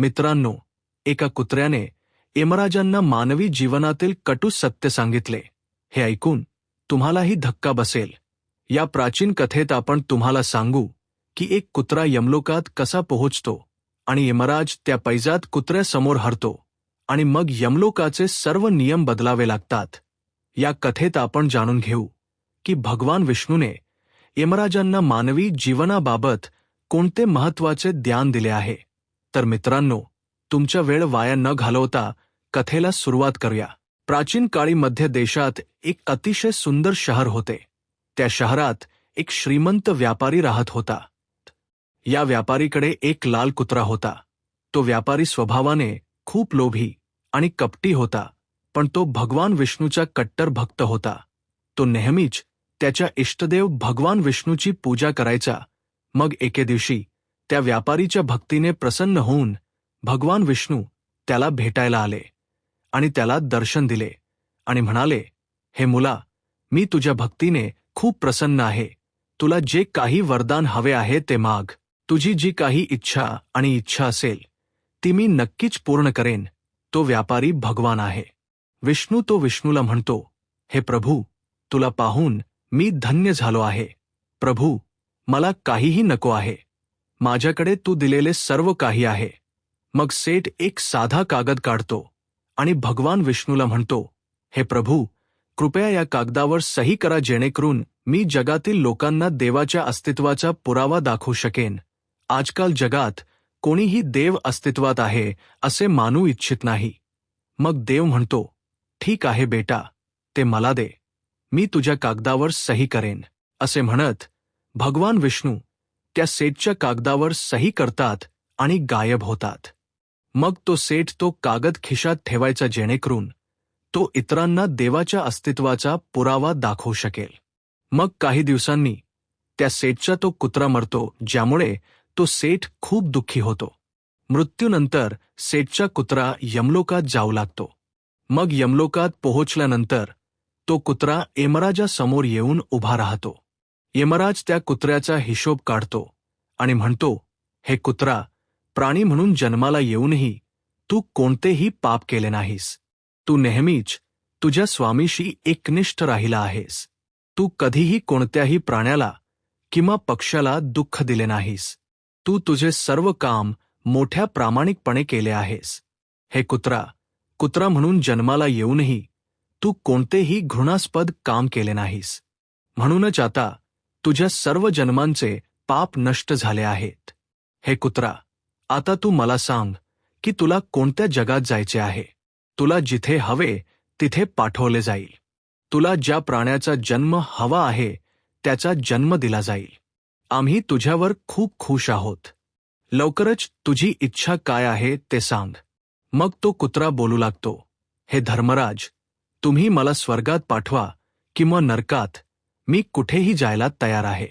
मित्रांनो एका कुत्र्याने यमराजांना मानवी जीवनातील कटू सत्य सांगितले. हे ऐकून तुम्हालाही धक्का बसेल. या प्राचीन कथेत आपण तुम्हाला सांगू की एक कुत्रा यमलोकात कसा पोहोचतो आणि यमराज त्या पैजात कुत्र्यासमोर हरतो आणि मग यमलोकाचे सर्व नियम बदलावे लागतात. या कथेत आपण जाणून घेऊ की भगवान विष्णूने यमराजांना मानवी जीवनाबाबत कोणते महत्त्वाचे ज्ञान दिले आहे. तर मित्रांनो तुमच्या वेळ वाया न घालवता कथेला सुरुवात करूया. प्राचीन काळी मध्य देशात एक अतिशय सुंदर शहर होते. त्या शहरात एक श्रीमंत व्यापारी राहत होता. या व्यापारीकडे एक लाल कुत्रा होता. तो व्यापारी स्वभावाने खूप लोभी आणि कपटी होता पण तो भगवान विष्णूचा कट्टर भक्त होता. तो नेहमीच त्याच्या इष्टदेव भगवान विष्णूची पूजा करायचा. मग एके दिवशी त्या व्यापारीच्या भक्तीने प्रसन्न होऊन भगवान विष्णू त्याला भेटायला आले आणि त्याला दर्शन दिले आणि म्हणाले हे मुला मी तुझ्या भक्तीने खूप प्रसन्न आहे. तुला जे काही वरदान हवे आहे ते माग. तुझी जी काही इच्छा आणि इच्छा असेल ती मी नक्कीच पूर्ण करेन. तो व्यापारी भगवान आहे. विष्णू तो विष्णूला म्हणतो हे प्रभू तुला पाहून मी धन्य झालो आहे. प्रभू मला काहीही नको आहे. माझ्याकडे तू दिलेले सर्व काही आहे. मग सेठ एक साधा कागद काढतो आणि भगवान विष्णूला म्हणतो हे प्रभू कृपया या कागदावर सही करा जेणेकरून मी जगातील लोकांना देवाच्या अस्तित्वाचा पुरावा दाखवू शकेन. आजकाल जगात कोणीही देव अस्तित्वात आहे असे मानू इच्छित नाही. मग देव म्हणतो ठीक आहे बेटा ते मला दे. मी तुझ्या कागदावर सही करेन. असे म्हणत भगवान विष्णू त्या सेठच्या कागदावर सही करतात आणि गायब होतात. मग तो सेठ तो कागद खिशात ठेवायचा जेणेकरून तो इतरांना देवाच्या अस्तित्वाचा पुरावा दाखवू शकेल. मग काही दिवसांनी त्या सेठचा तो कुत्रा मरतो ज्यामुळे तो सेठ खूप दुःखी होतो. मृत्यूनंतर सेठचा कुत्रा यमलोकात जाऊ लागतो. मग यमलोकात पोहोचल्यानंतर तो कुत्रा यमराजासमोर येऊन उभा राहतो. यमराज त्या कुत्र्याचा हिशोब काढतो आणि म्हणतो, हे कुत्रा, प्राणी म्हणून जन्माला येऊनही तू कोणतेही पाप केले नाहीस. तू नेहमीच तुझ्या स्वामीशी एकनिष्ठ राहिला आहेस. तू कधीही कोणत्याही प्राण्याला किंवा पक्षाला दुःख दिले नाहीस. तू तुझे सर्व काम मोठ्या प्रामाणिकपणे केले आहेस. हे कुत्रा कुत्रा म्हणून जन्माला येऊनही तू कोणतेही घृणास्पद काम केले नाहीस. म्हणूनच आता तुझ्या सर्व जन्मांचे पाप नष्ट झाले आहेत. हे कुत्रा आता तू मला सांग की तुला कोणत्या जगात जायचे आहे? तुला जिथे हवे तिथे पाठवले जाईल. तुला ज्या प्राण्याचा जन्म हवा आहे त्याचा जन्म दिला जाईल. आम्ही तुझ्यावर खूप खुश आहोत. लवकरच तुझी इच्छा काय आहे ते सांग. मग तो कुत्रा बोलू लागतो हे धर्मराज तुम्ही मला स्वर्गात पाठवा किंवा नरकात मी कुठेही जायला तयार आहे.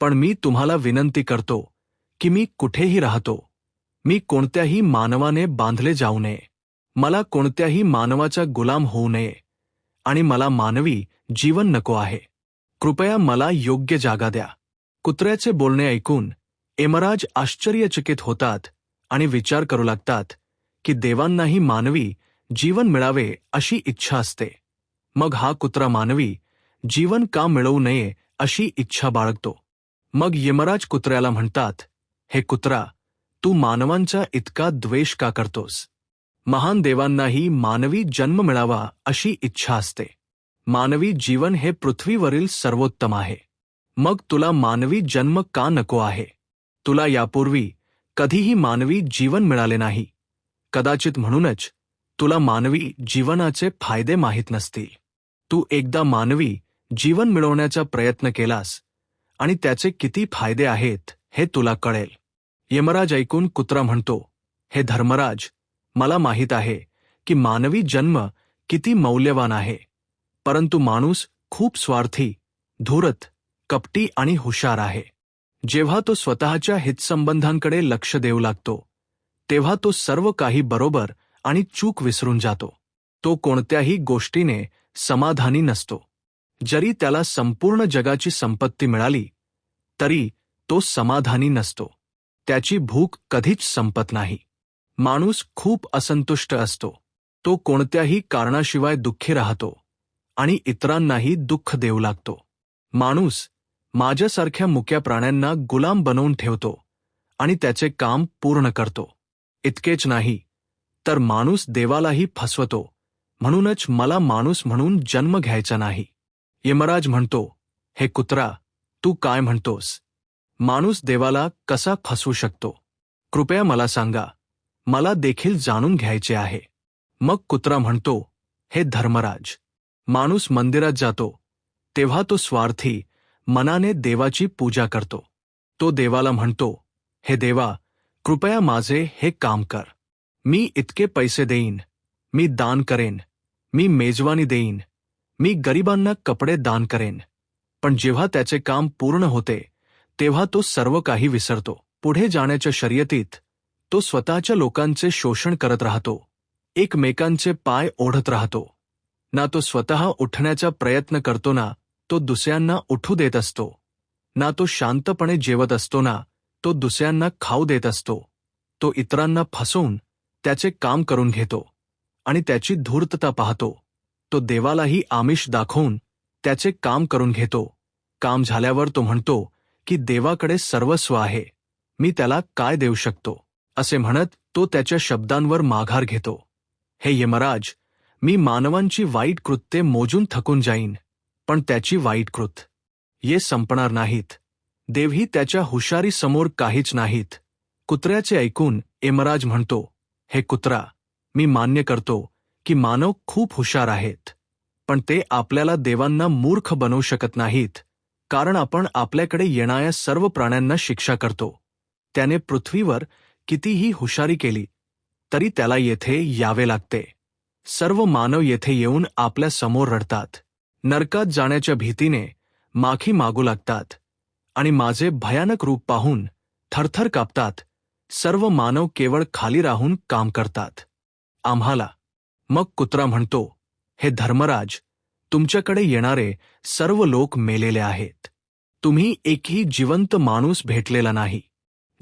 पण मी तुम्हाला विनंती करतो की मी कुठेही राहतो. मी कोणत्याही मानवाने बांधले जाऊ नये. मला कोणत्याही मानवाचा गुलाम होऊ नये. आणि मला मानवी जीवन नको आहे. कृपया मला योग्य जागा द्या. कुत्र्याचे बोलणे ऐकून एमराज आश्चर्यचकित होतात आणि विचार करू लागतात की देवांनाही मानवी जीवन मिळावे अशी इच्छा असते. मग हा कुत्रा मानवी जीवन का मिळवू नये अशी इच्छा बाळगतो. मग यमराज कुत्र्याला म्हणतात हे कुत्रा तू मानवांचा इतका द्वेष का करतोस? महान देवांनाही मानवी जन्म मिळावा अशी इच्छा असते. मानवी जीवन हे पृथ्वीवरील सर्वोत्तम आहे. मग तुला मानवी जन्म का नको आहे? तुला यापूर्वी कधीही मानवी जीवन मिळाले नाही. कदाचित म्हणूनच तुला मानवी जीवनाचे फायदे माहीत नसतील. तू एकदा मानवी जीवन मिळवण्याचा प्रयत्न केलास आणि त्याचे किती फायदे आहेत हे तुला कळेल. यमराज ऐकून कुत्रा म्हणतो हे धर्मराज मला माहीत आहे की मानवी जन्म किती मौल्यवान आहे परंतु माणूस खूप स्वार्थी धूरत कपटी आणि हुशार आहे. जेव्हा तो स्वतःच्या हितसंबंधांकडे लक्ष देऊ लागतो तेव्हा तो सर्व काही बरोबर आणि चूक विसरून जातो. तो कोणत्याही गोष्टीने समाधानी नसतो. जरी त्याला संपूर्ण जगाची संपत्ती मिळाली तरी तो समाधानी नसतो. त्याची भूक कधीच संपत नाही. माणूस खूप असंतुष्ट असतो. तो कोणत्याही कारणाशिवाय दुःखी राहतो आणि इतरांनाही दुःख देऊ लागतो. माणूस माझ्यासारख्या मुक्या प्राण्यांना गुलाम बनवून ठेवतो आणि त्याचे काम पूर्ण करतो. इतकेच नाही तर माणूस देवालाही फसवतो. म्हणूनच मला माणूस म्हणून जन्म घ्यायचा नाही. यमराज म्हणतो हे कुत्रा तू काय म्हणतोस? माणूस देवाला कसा फसवू शकतो? कृपया मला सांगा मला देखील जाणून घ्यायचे आहे. मग कुत्रा म्हणतो हे धर्मराज माणूस मंदिरात जातो तेव्हा तो स्वार्थी मनाने देवाची पूजा करतो. तो देवाला म्हणतो हे देवा कृपया माझे हे काम कर. मी इतके पैसे देईन मी दान करेन मी मेजवानी देईन मी गरिबांना कपडे दान करेन. पण जेव्हा त्याचे काम पूर्ण होते तेव्हा तो सर्व काही विसरतो. पुढे जाण्याच्या शर्यतीत तो स्वतःच्या लोकांचे शोषण करत राहतो. एकमेकांचे पाय ओढत राहतो. ना तो स्वतः उठण्याचा प्रयत्न करतो ना तो दुसऱ्यांना उठू देत असतो. ना तो शांतपणे जेवत असतो ना तो दुसऱ्यांना खाऊ देत असतो. तो इतरांना फसवून त्याचे काम करून घेतो. आणि त्याची धूर्तता पाहतो. तो देवालाही आमिष दाखवून त्याचे काम करून घेतो. काम झाल्यावर तो म्हणतो की देवाकडे सर्वस्व आहे. मी त्याला काय देऊ शकतो? असे म्हणत तो त्याच्या शब्दांवर माघार घेतो. हे यमराज मी मानवांची वाईट कृत्ये मोजून थकून जाईन पण त्याची वाईट कृत. ये संपणार नाहीत. देवही त्याच्या हुशारीसमोर काहीच नाहीत. कुत्र्याचे ऐकून यमराज म्हणतो हे कुत्रा मी मान्य करतो की मानव खूप हुशार आहेत. पण ते आपल्याला देवांना मूर्ख बनवू शकत नाहीत कारण आपण आपल्याकडे येणाऱ्या सर्व प्राण्यांना शिक्षा करतो. त्याने पृथ्वीवर कितीही हुशारी केली तरी त्याला येथे यावे लागते. सर्व मानव येथे येऊन आपल्यासमोर रडतात. नरकात जाण्याच्या भीतीने माखी मागू लागतात आणि माझे भयानक रूप पाहून थरथर कापतात. सर्व मानव केवळ खाली राहून काम करतात. आम्हाला मग कुत्रा म्हणतो हे धर्मराज तुमच्याकडे येणारे सर्व लोक मेलेले आहेत. तुम्ही एकही जिवंत माणूस भेटलेला नाही.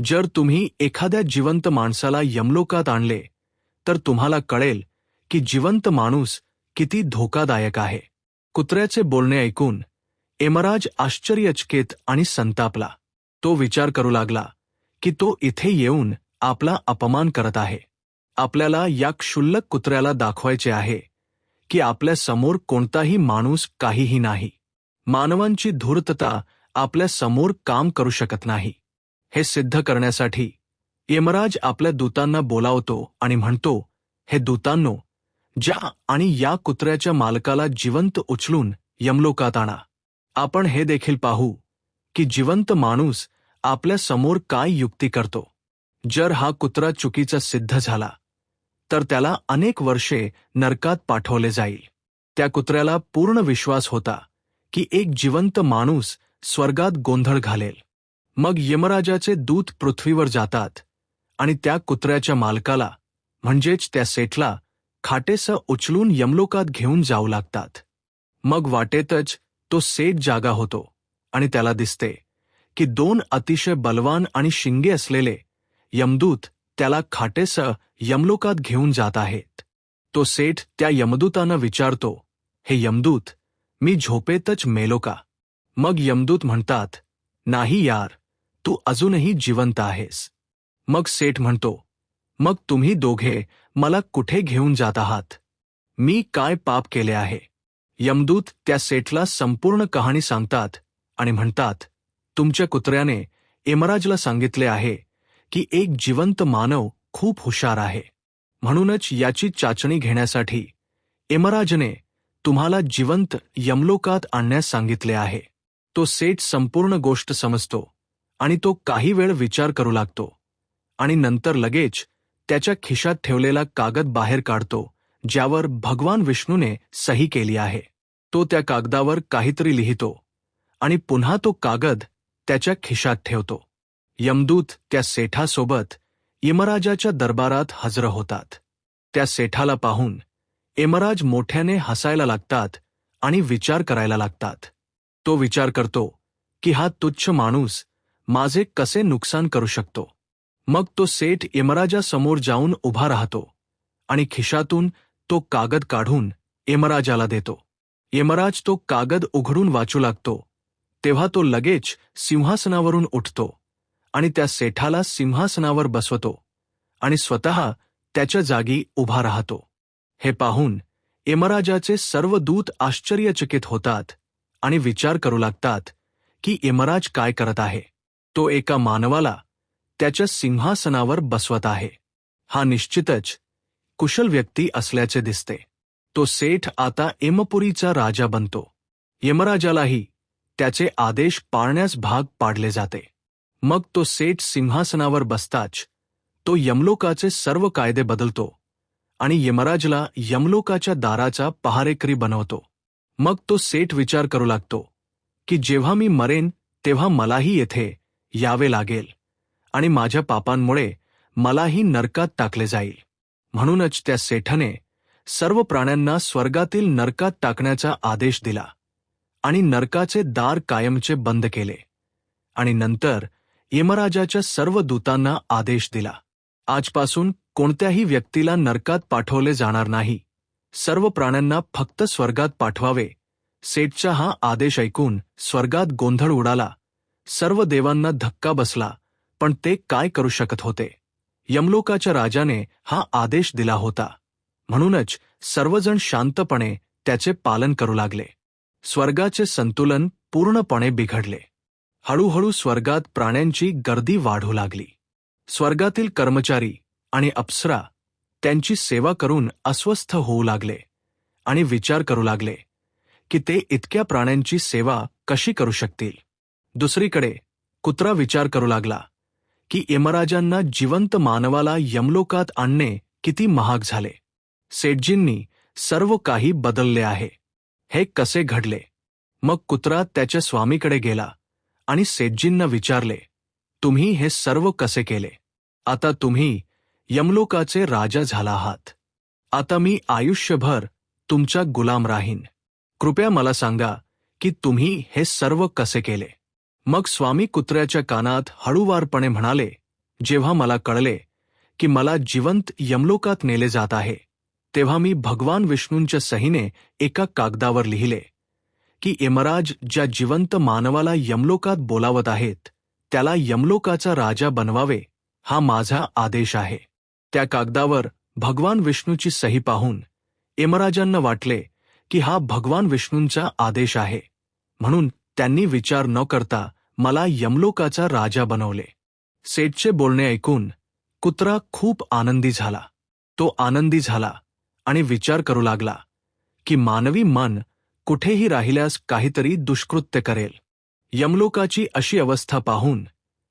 जर तुम्ही एखाद्या जिवंत माणसाला यमलोकात आणले तर तुम्हाला कळेल की जिवंत माणूस किती धोकादायक आहे. कुत्र्याचे बोलणे ऐकून एमराज आश्चर्यचकित आणि संतापला. तो विचार करू लागला की तो इथे येऊन आपला अपमान करत आहे. आपल्याला या क्षुल्लक कुत्र्याला दाखवायचे आहे की आपल्यासमोर कोणताही माणूस काहीही नाही. मानवांची धूर्तता आपल्यासमोर काम करू शकत नाही. हे सिद्ध करण्यासाठी यमराज आपल्या दूतांना बोलावतो आणि म्हणतो हे दूतांनो ज्या आणि या कुत्र्याच्या मालकाला जिवंत उचलून यमलोकात आणा. आपण हे देखील पाहू की जिवंत माणूस आपल्यासमोर काय युक्ती करतो. जर हा कुत्रा चुकीचा सिद्ध झाला तर त्याला अनेक वर्षे नरकात पाठवले जाईल. त्या कुत्र्याला पूर्ण विश्वास होता की एक जिवंत माणूस स्वर्गात गोंधळ घालेल. मग यमराजाचे दूत पृथ्वीवर जातात आणि त्या कुत्र्याच्या मालकाला म्हणजेच त्या सेठला खाटेसं उचलून यमलोकात घेऊन जाऊ लागतात. मग वाटेतच तो सेठ जागा होतो आणि त्याला दिसते की दोन अतिशय बलवान आणि शिंगे असलेले यमदूत त्याला खाटेस यमलोकात घेऊन जात आहेत. तो सेठ त्या यमदूतानं विचारतो हे यमदूत मी झोपेतच मेलो का? मग यमदूत म्हणतात नाही यार तू अजूनही जिवंत आहेस. मग सेठ म्हणतो मग तुम्ही दोघे मला कुठे घेऊन जात आहात? मी काय पाप केले आहे? यमदूत त्या सेठला संपूर्ण कहाणी सांगतात आणि म्हणतात तुमच्या कुत्र्याने यमराजला सांगितले आहे की एक जिवंत मानव खूप हुशार आहे. म्हणूनच याची चाचणी घेण्यासाठी एमराजने तुम्हाला जिवंत यमलोकात आणण्यास सांगितले आहे. तो सेठ संपूर्ण गोष्ट समजतो आणि तो काही वेळ विचार करू लागतो आणि नंतर लगेच त्याच्या खिशात ठेवलेला कागद बाहेर काढतो ज्यावर भगवान विष्णूने सही केली आहे. तो त्या कागदावर काहीतरी लिहितो आणि पुन्हा तो कागद त्याच्या खिशात ठेवतो. यमदूत त्या सेठासोबत यमराजाच्या दरबारात हजर होतात. त्या सेठाला पाहून यमराज मोठ्याने हसायला लागतात आणि विचार करायला लागतात. तो विचार करतो की हा तुच्छ माणूस माझे कसे नुकसान करू शकतो? मग तो सेठ यमराजासमोर जाऊन उभा राहतो आणि खिशातून तो कागद काढून यमराजाला देतो. यमराज तो कागद उघडून वाचू लागतो. तेव्हा तो लगेच सिंहासनावरून उठतो. आणि त्या सेठाला सिंहासनावर बसवतो आणि स्वतः त्याच्या जागी उभा राहतो. हे पाहून यमराजाचे सर्व दूत आश्चर्यचकित होतात आणि विचार करू लागतात की यमराज काय करत आहे. तो एका मानवाला त्याच्या सिंहासनावर बसवत आहे. हा निश्चितच कुशल व्यक्ती असल्याचे दिसते. तो सेठ आता एमपुरीचा राजा बनतो. यमराजालाही त्याचे आदेश पाळण्यास भाग पाडले जाते. मग तो सेठ सिंहासनावर बसताच तो यमलोकाचे सर्व कायदे बदलतो आणि यमराजला यमलोकाच्या दाराचा पहारेकरी बनवतो. मग तो सेठ विचार करू लागतो की जेव्हा मी मरेन तेव्हा मलाही येथे यावे लागेल आणि माझ्या पापांमुळे मलाही नरकात टाकले जाईल. म्हणूनच त्या सेठने सर्व प्राण्यांना स्वर्गातील नरकात टाकण्याचा आदेश दिला आणि नरकाचे दार कायमचे बंद केले आणि नंतर यमराजाच्या सर्व दूतांना आदेश दिला. आजपासून कोणत्याही व्यक्तीला नरकात पाठवले जाणार नाही. सर्व प्राण्यांना फक्त स्वर्गात पाठवावे. सेटचा हा आदेश ऐकून स्वर्गात गोंधळ उडाला. सर्व देवांना धक्का बसला पण ते काय करू शकत होते? यमलोकाच्या राजाने हा आदेश दिला होता. म्हणूनच सर्वजण शांतपणे त्याचे पालन करू लागले. स्वर्गाचे संतुलन पूर्णपणे बिघडले. हळूहळू स्वर्गात प्राण्यांची गर्दी वाढू लागली. स्वर्गातील कर्मचारी आणि अप्सरा त्यांची सेवा करून अस्वस्थ होऊ लागले आणि विचार करू लागले की ते इतक्या प्राण्यांची सेवा कशी करू शकतील? दुसरीकडे कुत्रा विचार करू लागला की यमराजांना जिवंत मानवाला यमलोकात आणणे किती महाग झाले. सेठजींनी सर्व काही बदलले आहे. हे कसे घडले? मग कुत्रा त्याच्या स्वामीकडे गेला. आणि सेज्जींना विचारले तुम्ही हे सर्व कसे केले? आता तुम्ही यमलोकाचे राजा झाला आहात. आता मी आयुष्यभर तुमचा गुलाम राहीन. कृपया मला सांगा की तुम्ही हे सर्व कसे केले? मग स्वामी कुत्र्याच्या कानात हळूवारपणे म्हणाले जेव्हा मला कळले की मला जिवंत यमलोकात नेले जात आहे तेव्हा मी भगवान विष्णूंच्या सहीने एका कागदावर लिहिले. की यमराज ज्या जिवंत मानवाला यमलोकात बोलावत आहेत त्याला यमलोकाचा राजा बनवावे हा माझा आदेश आहे. त्या कागदावर भगवान विष्णूची सही पाहून यमराजांना वाटले की हा भगवान विष्णूंचा आदेश आहे. म्हणून त्यांनी विचार न करता मला यमलोकाचा राजा बनवले. सेठचे बोलणे ऐकून कुत्रा खूप आनंदी झाला. तो आनंदी झाला आणि विचार करू लागला की मानवी मन कुठेही राहिल्यास काहीतरी दुष्कृत्य करेल. यमलोकाची अशी अवस्था पाहून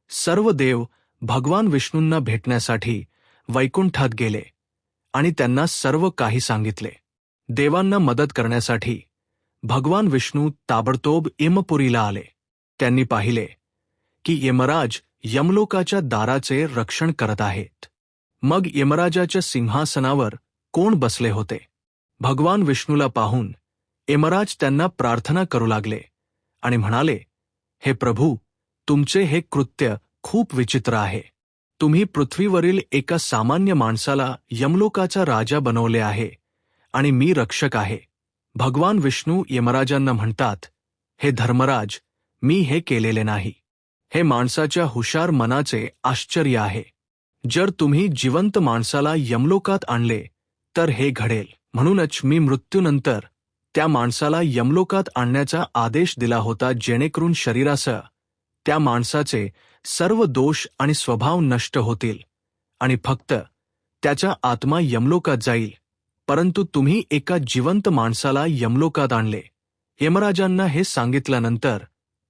सर्व देव भगवान विष्णूंना भेटण्यासाठी वैकुंठात गेले आणि त्यांना सर्व काही सांगितले. देवांना मदत करण्यासाठी भगवान विष्णू ताबडतोब इमपुरीला आले. त्यांनी पाहिले की यमराज यमलोकाच्या दाराचे रक्षण करत आहेत. मग यमराजाच्या सिंहासनावर कोण बसले होते? भगवान विष्णूला पाहून यमराज त्यांना प्रार्थना करू लागले आणि म्हणाले हे प्रभू तुमचे हे कृत्य खूप विचित्र आहे. तुम्ही पृथ्वीवरील एका सामान्य माणसाला यमलोकाचा राजा बनवले आहे आणि मी रक्षक आहे. भगवान विष्णू यमराजांना म्हणतात हे धर्मराज मी हे केलेले नाही. हे माणसाच्या हुशार मनाचे आश्चर्य आहे. जर तुम्ही जिवंत माणसाला यमलोकात आणले तर हे घडेल. म्हणूनच मी मृत्यूनंतर त्या माणसाला यमलोकात आणण्याचा आदेश दिला होता जेणेकरून शरीरासह त्या माणसाचे सर्व दोष आणि स्वभाव नष्ट होतील. आणि फक्त त्याचा आत्मा यमलोकात जाईल. परंतु तुम्ही एका जिवंत माणसाला यमलोकात आणले. यमराजांना हे सांगितल्यानंतर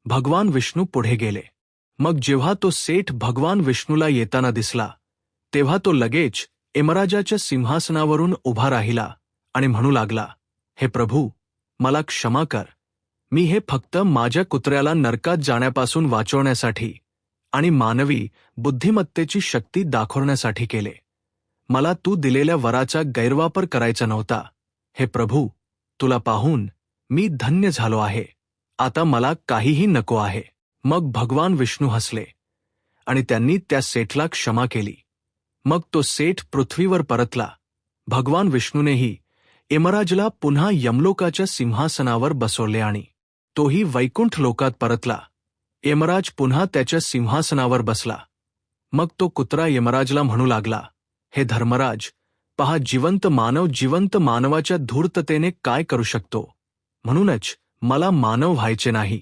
भगवान विष्णू पुढे गेले. मग जेव्हा तो सेठ भगवान विष्णूला येताना दिसला तेव्हा तो लगेच यमराजाच्या सिंहासनावरून उभा राहिला आणि म्हणू लागला हे प्रभू मला क्षमा कर. मी हे फक्त माझ्या कुत्र्याला नरकात जाण्यापासून वाचवण्यासाठी आणि मानवी बुद्धिमत्तेची शक्ती दाखवण्यासाठी केले. मला तू दिलेल्या वराचा गैरवापर करायचा नव्हता. हे प्रभू तुला पाहून मी धन्य झालो आहे. आता मला काहीही नको आहे. मग भगवान विष्णू हसले आणि त्यांनी त्या सेठला क्षमा केली. मग तो सेठ पृथ्वीवर परतला. भगवान विष्णूनेही यमराजला पुन्हा यमलोकाच्या सिंहासनावर बसवले आणि तोही वैकुंठ लोकात परतला. यमराज पुन्हा त्याच्या सिंहासनावर बसला. मग तो कुत्रा यमराजला म्हणू लागला हे धर्मराज पहा जिवंत मानव जिवंत मानवाच्या धूर्ततेने काय करू शकतो? म्हणूनच मला मानव व्हायचे नाही.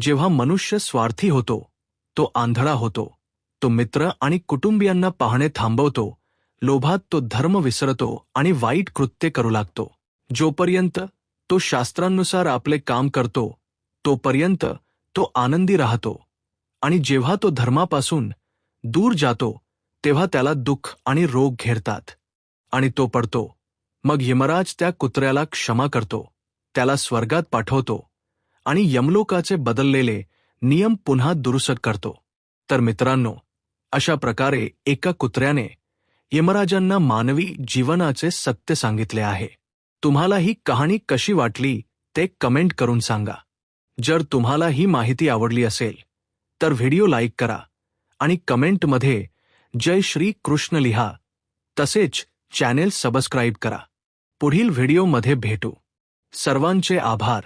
जेव्हा मनुष्य स्वार्थी होतो तो आंधळा होतो. तो मित्र आणि कुटुंबियांना पाहणे थांबवतो. लोभात तो धर्म विसरतो आणि वाईट कृत्य करू लागतो. जोपर्यंत तो शास्त्रांनुसार आपले काम करतो तोपर्यंत तो आनंदी राहतो. आणि जेव्हा तो धर्मापासून दूर जातो तेव्हा त्याला दुःख आणि रोग घेरतात. आणि तो पडतो. मग यमराज त्या कुत्र्याला क्षमा करतो. त्याला स्वर्गात पाठवतो. आणि यमलोकाचे बदललेले नियम पुन्हा दुरुस्त करतो. तर मित्रांनो अशा प्रकारे एका कुत्र्याने यमराजांना मानवी जीवनाचे सत्य सांगितले आहे. तुम्हाला ही कहाणी कशी वाटली ते कमेंट करून सांगा. जर तुम्हाला ही माहिती आवडली असेल तर व्हिडिओ लाईक करा आणि कमेंटमध्ये जय श्री कृष्ण लिहा तसेच चॅनेल सबस्क्राईब करा. पुढील व्हिडिओमध्ये भेटू. सर्वांचे आभार.